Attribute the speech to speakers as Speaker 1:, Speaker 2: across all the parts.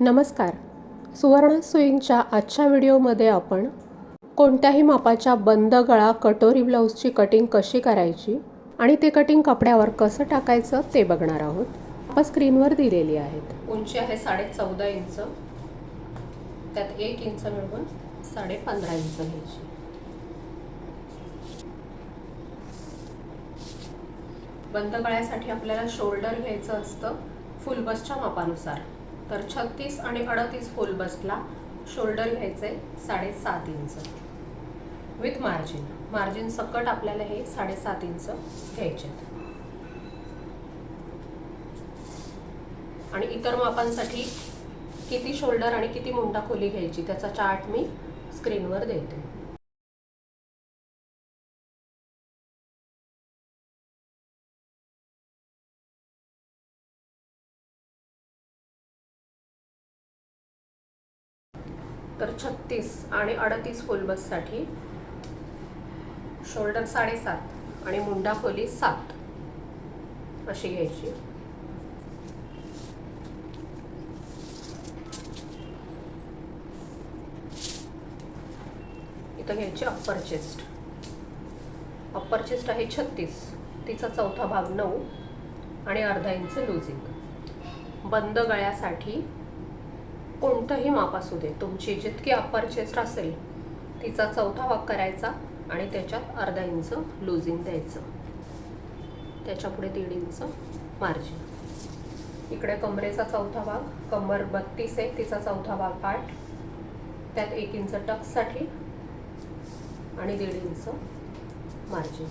Speaker 1: नमस्कार. सुवर्ण स्विंगच्या आजच्या व्हिडिओमध्ये आपण कोणत्याही मापाच्या बंद गळा कटोरी ब्लाऊजची कटिंग कशी करायची आणि ते कटिंग कपड्यावर कसं टाकायचं ते बघणार आहोत. आपण स्क्रीनवर दिलेली आहेत. उंची आहे साडे चौदा इंच. त्यात एक इंच मिळवून साडे पंधरा इंच घ्यायची. बंद गळ्यासाठी आपल्याला शोल्डर घ्यायचं असतं फुल बसच्या मापानुसार. तर छत्तीस आणि अडतीस फुल बसला. शोल्डर घ्यायचे साडेसात इंच विथ मार्जिन मार्जिन सकट आपल्याला हे साडेसात इंच घ्यायचे. आणि इतर मापांसाठी किती शोल्डर आणि किती मुंडा खोली घ्यायची त्याचा चार्ट मी स्क्रीनवर देते. छत्तीस आणि अडतीस फुल बससाठी शोल्डर साडेसात आणि मुंडा खोली सात. अशी घ्यायची. इथं घ्यायची अप्पर चेस्ट अप्पर चेस्ट आहे छत्तीस. तिचा चौथा भाग नऊ आणि अर्धा इंच लुझिंग बंद गळ्यासाठी कोणतंही माप असू दे. तुमची जितकी अप्पर चेस्ट असेल तिचा चौथा भाग करायचा आणि त्याच्यात अर्धा इंच लुझिंग द्यायचं. त्याच्यापुढे दीड इंच मार्जिन इकडे कमरेचा चौथा भाग कमर बत्तीस आहे तिचा चौथा भाग आठ. त्यात एक इंच टक्ससाठी आणि दीड इंच मार्जिन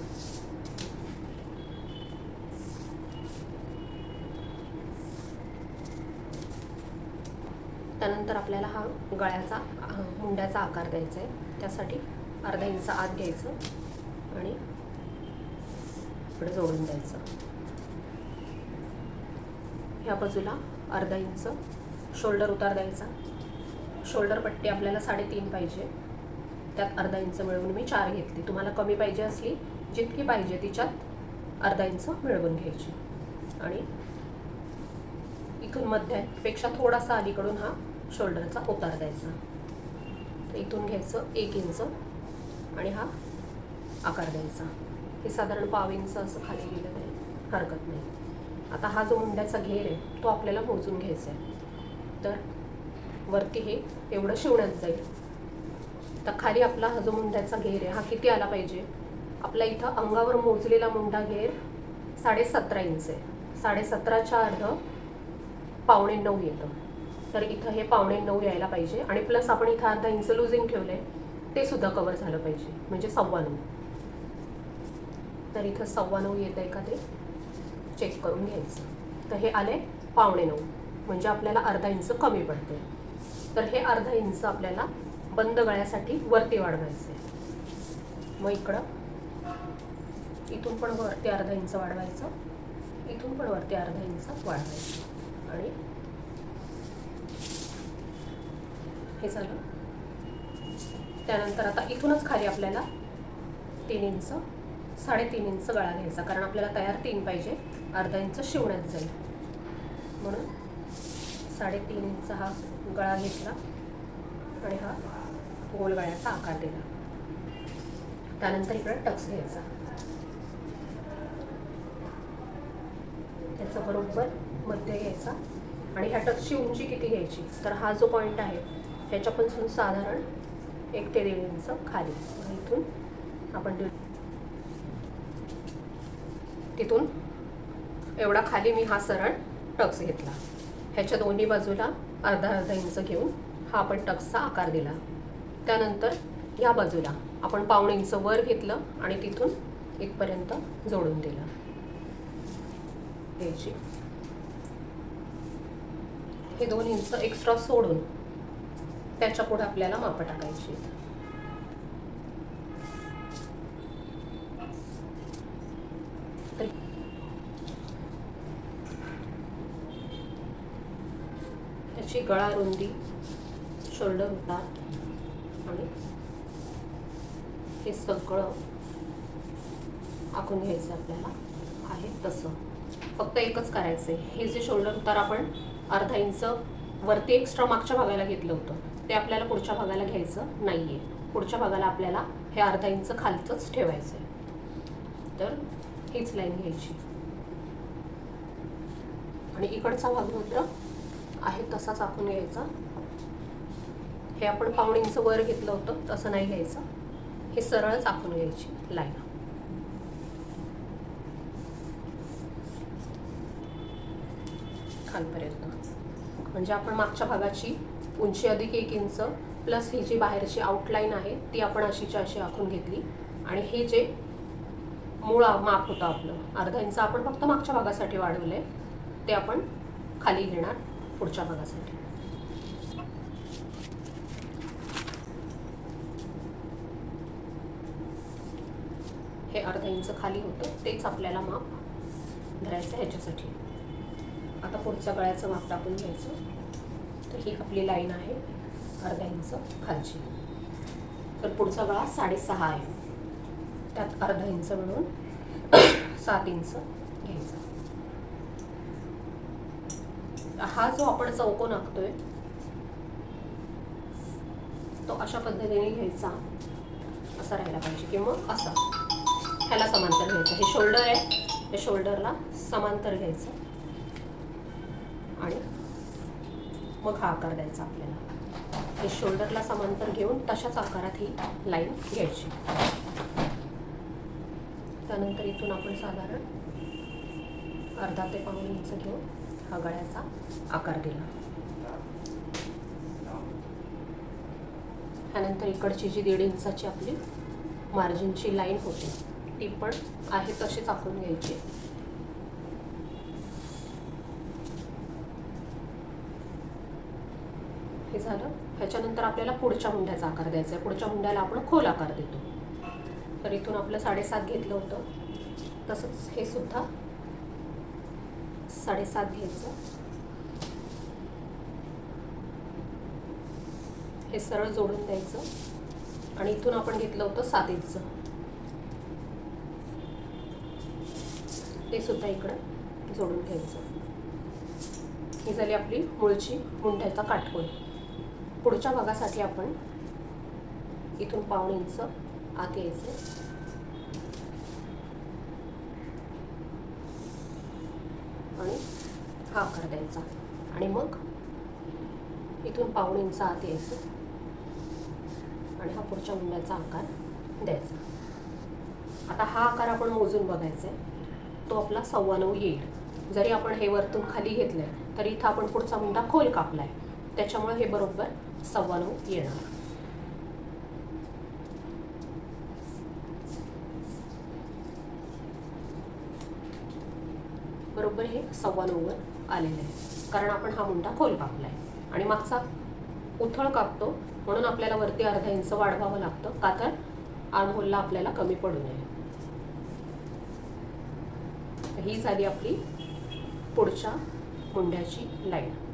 Speaker 1: त्यानंतर आपल्याला हा गळ्याचा मुंड्याचा आकार द्यायचा आहे. त्यासाठी अर्धा इंच आत घ्यायचं आणि इकडे जोडून द्यायचं. ह्या बाजूला अर्धा इंच शोल्डर उतार द्यायचा. शोल्डर पट्टी आपल्याला साडेतीन पाहिजे. त्यात अर्धा इंच मिळवून मी चार घेतली. तुम्हाला कमी पाहिजे असली जितकी पाहिजे तिच्यात अर्धा इंच मिळवून घ्यायची. आणि इथून मध्यापेक्षा थोडासा अलीकडून हा शोल्डरचा उतार द्यायचा. तर इथून घ्यायचं एक इंच आणि हा आकार द्यायचा. हे साधारण पाव इंच असं खाली गेलं तरी हरकत नाही. आता हा जो मुंड्याचा घेर आहे तो आपल्याला मोजून घ्यायचा आहे. तर वरती हे एवढं शिवण्यात जाईल. तर खाली आपला हा जो मुंड्याचा घेर आहे हा किती आला पाहिजे? आपला इथं अंगावर मोजलेला मुंडा घेर साडेसतरा इंच आहे. साडेसतराच्या अर्ध पावणे नऊ येतं. तर इथं हे पावणे नऊ यायला पाहिजे. आणि प्लस आपण इथं अर्धा इंच लुझिंग ठेवलं आहे ते सुद्धा कवर झालं पाहिजे. म्हणजे सव्वा नऊ. तर इथं सव्वा नऊ येतं आहे का ते? चेक करून घ्यायचं. तर हे आले पावणे नऊ. म्हणजे आपल्याला अर्धा इंच कमी पडते तर हे अर्धा इंच आपल्याला बंद गळ्यासाठी वरती वाढवायचं आहे मग इकडं इथून पण वरती अर्धा इंच वाढवायचं. इथून पण वरती अर्धा इंच वाढवायचं. आणि हे झालं. त्यानंतर आता इथूनच खाली आपल्याला तीन इंच साडेतीन इंच गळा घ्यायचा कारण आपल्याला तयार तीन पाहिजे. अर्धा इंच शिवण्यात जाईल. म्हणून साडेतीन इंच हा गळा घेतला आणि हा गोल गळ्याचा आकार दिला. त्यानंतर इकडे टक्स घ्यायचा. त्याचं बरोबर मध्य घ्यायचा. आणि ह्या टक्सची उंची किती घ्यायची? तर हा जो पॉईंट आहे ह्याच्यापासून साधारण एक ते दीड इंच खाली. इथून आपण तिथून एवढा खाली मी हा सरळ टक्स घेतला. ह्याच्या दोन्ही बाजूला अर्धा अर्धा इंच घेऊन हा आपण टक्सचा आकार दिला. त्यानंतर या बाजूला आपण पावणे इंच वर घेतलं आणि तिथून इथपर्यंत जोडून दिलं. हे दोन इंच एक्स्ट्रा सोडून त्याच्या पुढे आपल्याला मापं टाकायची. त्याची गळा रुंदी शोल्डर उतार आणि हे सगळं आखून घ्यायचं आपल्याला. आहे तसं. फक्त एकच करायचं आहे हे जे शोल्डर उतार आपण अर्धा इंच वरती एक्स्ट्रा मागच्या भागाला घेतलं होतं. ते आपल्याला पुढच्या भागाला घ्यायचं नाही आहे पुढच्या भागाला आपल्याला हे अर्धा इंच खालचंच ठेवायचं आहे तर हीच लाईन घ्यायची. आणि इकडचा भाग मात्र आहे तसाच आखून घ्यायचा. हे आपण पाऊण इंच वर घेतलं होतं तसं नाही घ्यायचं. हे सरळच आखून घ्यायची लाईन. खालपर्यंत. म्हणजे आपण मागच्या भागाची उंची अधिक एक इंच प्लस ही जी बाहेरची आउटलाईन आहे ती आपण अशीच्या अशी आखून घेतली. आणि हे जे मूळ माप होतं आपलं अर्धा इंच आपण फक्त मागच्या भागासाठी वाढवलं आहे ते आपण खाली घेणार पुढच्या भागासाठी. हे अर्धा इंच खाली होतं तेच आपल्याला माप धरायचं ह्याच्यासाठी. आता पुढच्या गळ्याचं माप टाकून घ्यायचं. तर ही आपली लाईन आहे अर्धा इंच खालची. तर पुढचा गळा साडेसहा आहे. त्यात अर्धा इंच मिळून सात इंच घ्यायचा. हा जो आपण चौकोन आखतोय तो अशा पद्धतीने घ्यायचा. असा राहायला पाहिजे किंवा असा. ह्याला समांतर घ्यायचं. हे शोल्डर आहे. त्या शोल्डरला समांतर घ्यायचं. मग हा आकार द्यायचा आपल्याला. हे शोल्डरला समांतर घेऊन तशाच आकारात ही लाईन घ्यायची. त्यानंतर इथून आपण साधारण अर्धा ते पाऊण इंच घेऊन हा गळ्याचा आकार दिला. त्यानंतर इकडची जी दीड इंचाची आपली मार्जिनची लाईन होती ती पण आहे तशीच आखून घ्यायची. हे झालं. ह्याच्यानंतर आपल्याला पुढच्या मुंड्याचा आकार द्यायचा आहे. पुढच्या मुंड्याला आपण खोल आकार देतो. तर इथून आपलं साडेसात घेतलं होतं. तसंच हे सुद्धा साडेसात घ्यायचं. हे सरळ जोडून द्यायचं. आणि इथून आपण घेतलं होतं सात इंच. ते सुद्धा इकडं जोडून घ्यायचं. ही झाली आपली मुळची मुंड्याचा काटकोन पुढच्या भागासाठी आपण इथून पाऊण इंच आत यायचं. आणि हा आकार द्यायचा. आणि मग इथून पाऊण इंच आत यायचं. आणि हा पुढच्या मुंड्याचा आकार द्यायचा. आता हा आकार आपण मोजून बघायचा आहे तो आपला सव्वा नऊ येईल. जरी आपण हे वरतून खाली घेतलंय तरी इथं आपण पुढचा मुंडा खोल कापलाय. त्याच्यामुळे हे बरोबर सव्वा नऊ येणार. बरोबर हे सव्वा नऊवर आलेलं आहे. कारण आपण हा मुंडा खोल कापलाय. आणि मागचा उथळ कापतो म्हणून आपल्याला वरती अर्धा इंच वाढवावं लागतं. का तर आर्महोलला आपल्याला कमी पडू नये. ही झाली आपली पुढच्या मुंड्याची लाईन.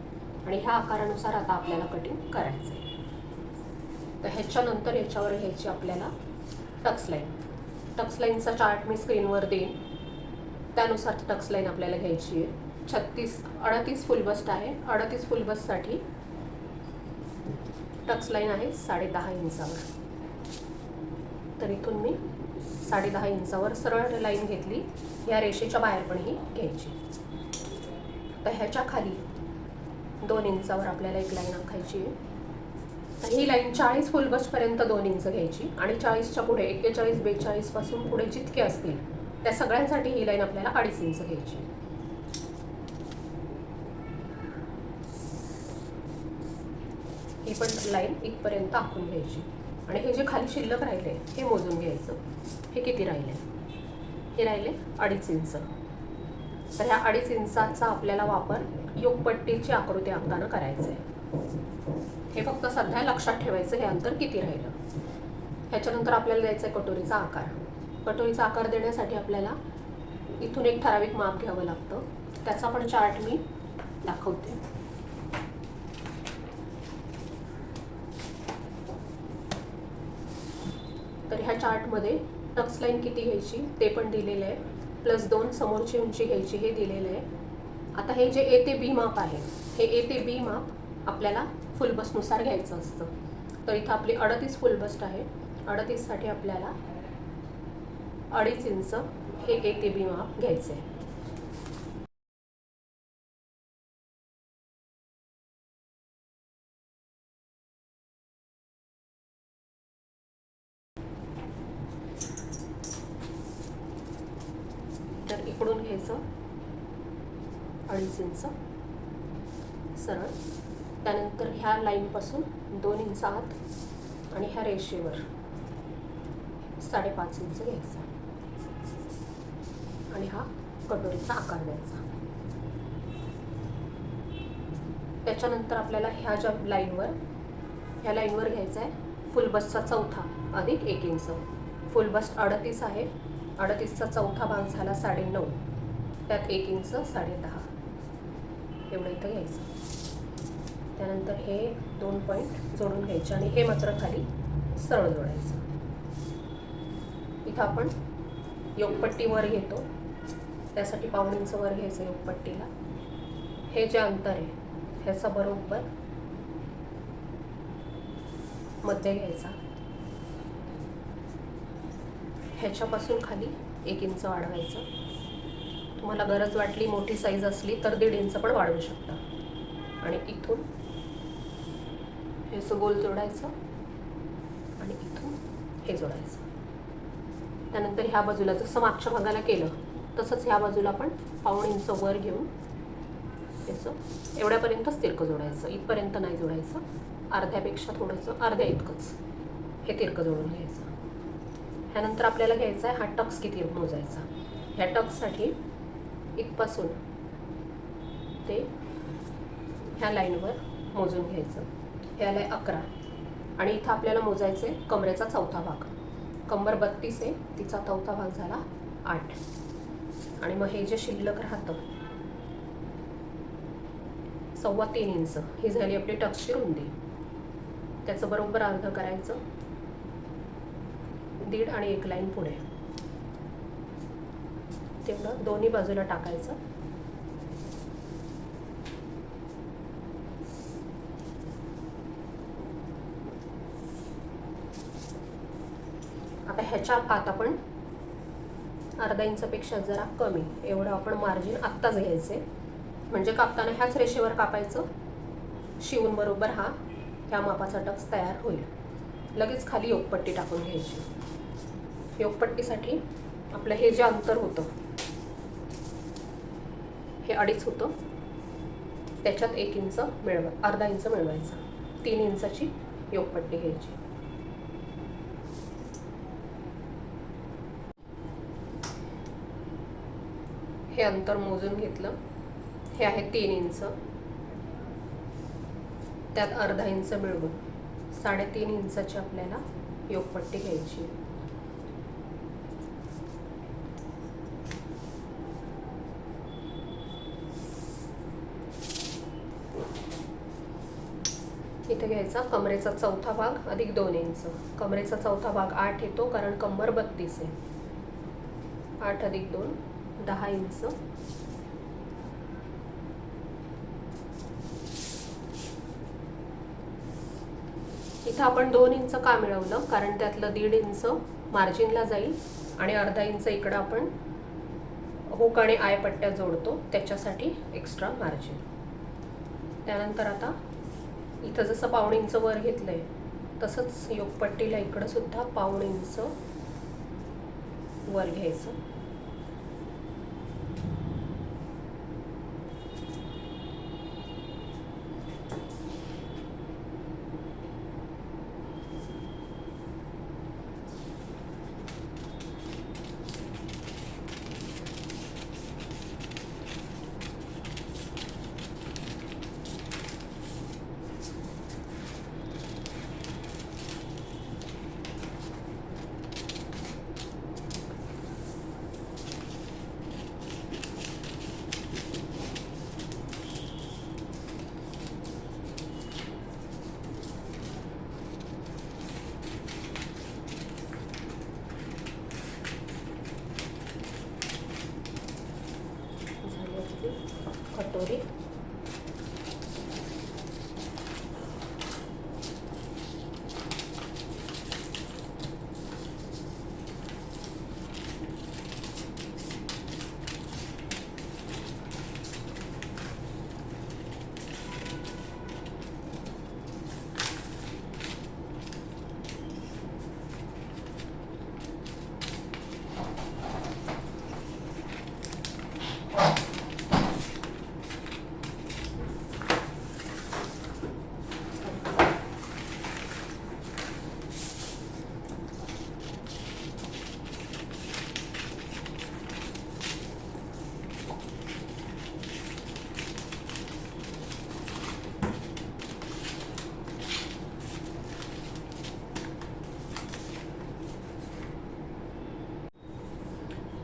Speaker 1: आणि ह्या आकारानुसार आता आपल्याला कटिंग करायचं आहे तर ह्याच्यानंतर ह्याच्यावर घ्यायची आपल्याला टक्स लाईन. टक्स लाईनचा चार्ट मी स्क्रीनवर देईन. त्यानुसार टक्स लाईन आपल्याला घ्यायची आहे. छत्तीस अडतीस फुलबस्ट आहे. अडतीस फुलबस्टसाठी टक्स लाईन आहे साडे दहा इंचावर. तर इथून मी साडे दहा इंचावर सरळ लाईन घेतली. या रेषेच्या बाहेर पण ही घ्यायची. तर ह्याच्या खाली दोन इंचावर आपल्याला एक लाईन आखायची आहे. ही लाईन चाळीस फुलबसपर्यंत दोन इंच घ्यायची. आणि चाळीसच्या पुढे एक्केचाळीस बेचाळीसपासून पुढे जितके असतील त्या सगळ्यांसाठी ही लाईन आपल्याला अडीच इंच घ्यायची ही पण लाईन इथपर्यंत आखून घ्यायची. आणि हे जे खाली शिल्लक राहिले हे मोजून घ्यायचं. हे किती राहिले? हे राहिले अडीच इंच. तर ह्या अडीच इंचाचा आपल्याला वापर योगपट्टीची आकृती आखताना करायचं आहे. हे फक्त सध्या लक्षात ठेवायचं हे अंतर किती राहिलं? ह्याच्यानंतर आपल्याला द्यायचं आहे कटोरीचा आकार. कटोरीचा आकार देण्यासाठी आपल्याला इथून एक ठराविक माप घ्यावं लागतं. त्याचा पण चार्ट मी दाखवते. तर ह्या चार्टमध्ये टक्स लाईन किती घ्यायची ते पण दिलेलं आहे. प्लस दोन समोरची उंची घ्यायची हे दिलेलं आहे. आता हे जे ए ते बी माप आहे हे ए ते बी माप आपल्याला फुल बसनुसार घ्यायचं असतं. तर इथं आपली अडतीस फुल बस्ट आहे. अडतीससाठी आपल्याला अडीच इंच हे ए ते बी माप घ्यायचं आहे तर इकडून घ्यायचं अडीच इंच सरळ त्यानंतर ह्या लाईनपासून दोन इंच आत आणि ह्या रेषेवर साडेपाच इंच घ्यायचा. आणि हा कटोरीचा आकार द्यायचा. त्याच्यानंतर आपल्याला ह्या ज्या लाईनवर ह्या लाईनवर घ्यायचा आहे फुल बसचा चौथा अधिक एक इंच. फुल बस अडतीस आहे. अडतीसचा चौथा भाग झाला साडे नऊ त्यात एक इंच साडे दहा एवढं इथं घ्यायचं. त्यानंतर हे दोन पॉईंट जोडून घ्यायचे आणि हे मात्र खाली सरळ जोडायचं. इथं आपण योगपट्टी वर घेतो. त्यासाठी पाऊण इंच वर घ्यायचं योगपट्टीला. हे जे अंतर आहे ह्याचा बरोबर मध्य घ्यायचा. ह्याच्यापासून खाली एक इंच वाढवायचं. तुम्हाला गरज वाटली मोठी साईज असली तर दीड इंच पण वाढवू शकता. आणि इथून हे गोल जोडायचं. हे जोडायचं. त्यानंतर ह्या बाजूला जसं मागच्या भागाला केलं तसंच ह्या बाजूला आपण पाऊण इंच वर घेऊन त्याचं एवढ्यापर्यंतच तिरकं जोडायचं. इथपर्यंत नाही जोडायचं. अर्ध्यापेक्षा थोडंसं अर्ध्या इतकंच हे तिरकं जोडून घ्यायचं. ह्यानंतर आपल्याला घ्यायचा आहे हा टक्स किती मोजायचा. ह्या टक्ससाठी इथपासून ते ह्या लाईनवर मोजून घ्यायचं. हे आलं आहे अकरा. आणि इथं आपल्याला मोजायचं आहे कमरेचा चौथा भाग. कंबर बत्तीस आहे तिचा चौथा भाग झाला आठ. आणि मग हे जे शिल्लक राहतं सव्वा तीन इंच ही झाली आपली टक्सची रुंदी. त्याचं बरोबर अर्ध करायचं. दीड आणि एक लाईन पुढे. तेवढं दोन्ही बाजूला टाकायचं. आता ह्याच्या आत आपण अर्धा इंचपेक्षा जरा कमी. एवढं आपण मार्जिन आत्ताच घ्यायचे म्हणजे कापताना ह्याच रेषेवर कापायचं. शिवून बरोबर हा ह्या मापाचा टक्स तयार होईल. लगेच खाली योगपट्टी टाकून घ्यायची. योगपट्टीसाठी आपलं हे जे अंतर होतं हे अडीच होतं. त्याच्यात एक इंच मिळवा अर्धा इंच मिळवायचा. तीन इंचाची योगपट्टी घ्यायची. हे अंतर मोजून घेतलं. हे आहे तीन इंच. त्यात अर्धा इंच मिळवून साडेतीन इंचाची आपल्याला योगपट्टी घ्यायची इथे घ्यायचा कमरेचा चौथा भाग अधिक दोन इंच. कमरेचा चौथा भाग आठ येतो कारण कंबर बत्तीस आहे. आठ अधिक दोन दहा इंच. इथं आपण दोन इंच का मिळवलं? कारण त्यातलं दीड इंच मार्जिनला जाईल आणि अर्धा इंच इकडं आपण हुक आणि आय पट्ट्या जोडतो. त्याच्यासाठी एक्स्ट्रा मार्जिन त्यानंतर आता इथं जसं पाऊण इंच वर घेतलंय तसंच योगपट्टीला इकडं सुद्धा पाऊण इंच वर घ्यायचं.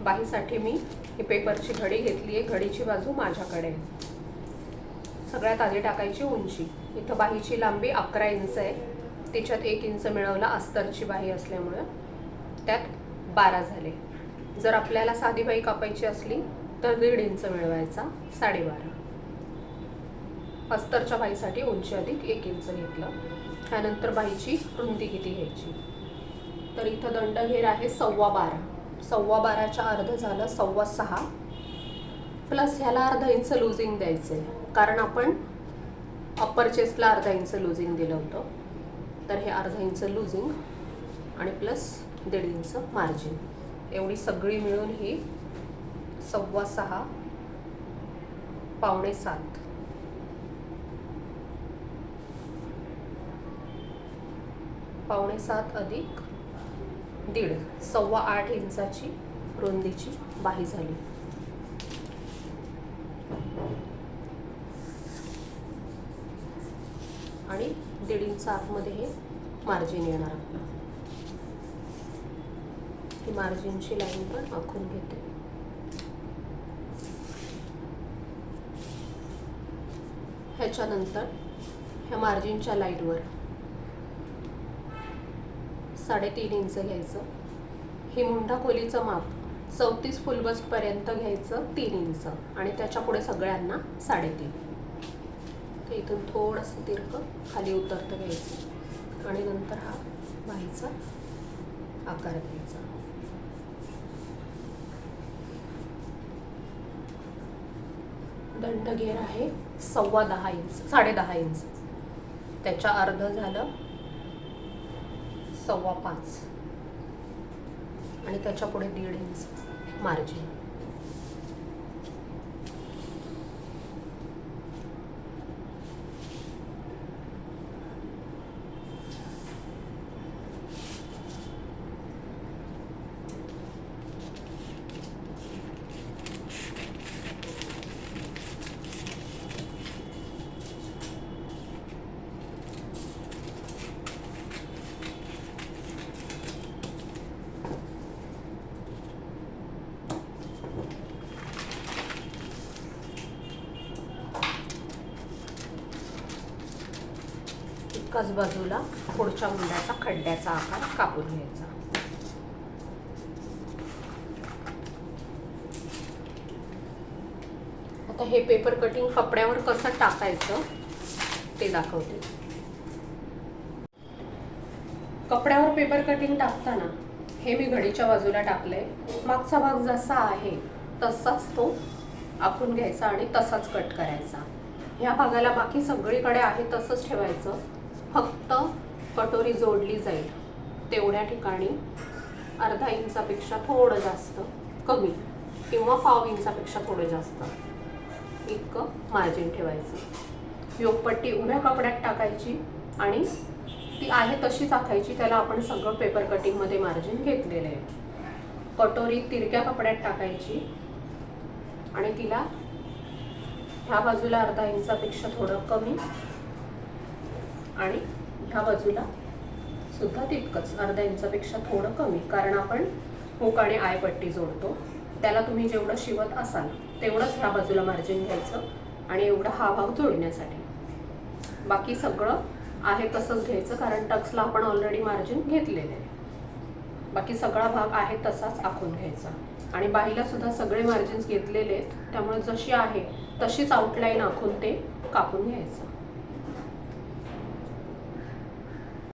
Speaker 1: बाहीसाठी मी ही पेपरची घडी घेतली आहे. घडीची बाजू माझ्याकडे. सगळ्यात आधी टाकायची उंची. इथं बाहीची लांबी अकरा इंच आहे. तिच्यात एक इंच मिळवला अस्तरची बाही असल्यामुळं त्यात बारा झाले. जर आपल्याला साधी बाही कापायची असली तर दीड इंच मिळवायचा साडेबारा. अस्तरच्या बाहीसाठी उंची अधिक एक इंच घेतलं. त्यानंतर बाहीची रुंदी किती घ्यायची? तर इथं दंडघेर आहे सव्वा बारा. सव्वा बाराच्या अर्ध झालं सव्वा सहा. प्लस ह्याला अर्धा इंच लुझिंग द्यायचं आहे कारण आपण अप्पर चेस्टला अर्धा इंच लुझिंग दिलं होतं. तर हे अर्धा इंच लुझिंग आणि प्लस दीड इंच मार्जिन एवढी सगळी मिळून ही सव्वा सहा पावणे सात. पावणे सात अधिक दीड सव्वा आठ इंचाची रुंदीची बाही झाली. आणि दीड इंच आतमध्ये हे मार्जिन येणार आपलं ही मार्जिनची लाईन पण आखून घेते. ह्याच्यानंतर ह्या मार्जिनच्या लाईटवर साडेतीन इंच घ्यायचं. ही मुंढा खोलीचं माप चौतीस फुलबस्टपर्यंत घ्यायचं तीन इंच आणि त्याच्या पुढे सगळ्यांना साडेतीन. ते इथून थोडंसं तिरक खाली उतरतं घ्यायचं. आणि नंतर हा बाहीचा आकार घ्यायचा. दंडघेर आहे सव्वा दहा इंच साडे दहा इंच त्याच्या अर्ध झालं सव्वा पाच. आणि त्याच्यापुढे दीड इंच मार्जिन एकाच बाजूला पुढच्या मुंड्याचा खड्ड्याचा आकार कापून घ्यायचा. आता हे पेपर कटिंग कपड्यावर कसं टाकायचं ते दाखवते. कपड्यावर पेपर कटिंग टाकताना हे मी घडीच्या बाजूला टाकलंय. मागचा भाग जसा आहे तसाच तो आखून घ्यायचा आणि तसाच कट करायचा. ह्या भागाला बाकी सगळीकडे आहे तसंच ठेवायचं. फक्त कटोरी जोडली जाईल. तेवढ्या ठिकाणी अर्धा इंचापेक्षा थोडं जास्त कमी किंवा पाव इंचापेक्षा थोडं जास्त इतकं मार्जिन ठेवायचं. योगपट्टी उभ्या कपड्यात टाकायची आणि ती आहे तशीच आखायची त्याला आपण सगळं पेपर कटिंगमध्ये मार्जिन घेतलेलं आहे. कटोरी तिरक्या कपड्यात टाकायची आणि तिला ह्या बाजूला अर्धा इंचापेक्षा थोडं कमी आणि ह्या बाजूला सुद्धा तितकंच अर्धा इंचापेक्षा थोडं कमी कारण आपण हुक आणि आयपट्टी जोडतो. त्याला तुम्ही जेवढं शिवत असाल तेवढंच ह्या बाजूला मार्जिन घ्यायचं आणि एवढा हा भाग जोडण्यासाठी. बाकी सगळं आहे तसंच घ्यायचं कारण टक्सला आपण ऑलरेडी मार्जिन घेतलेलं आहे. बाकी सगळा भाग आहे तसाच आखून घ्यायचा. आणि बाहीला सुद्धा सगळे मार्जिन्स घेतलेले आहेत त्यामुळे जशी आहे तशीच आउटलाईन आखून ते कापून घ्यायचं.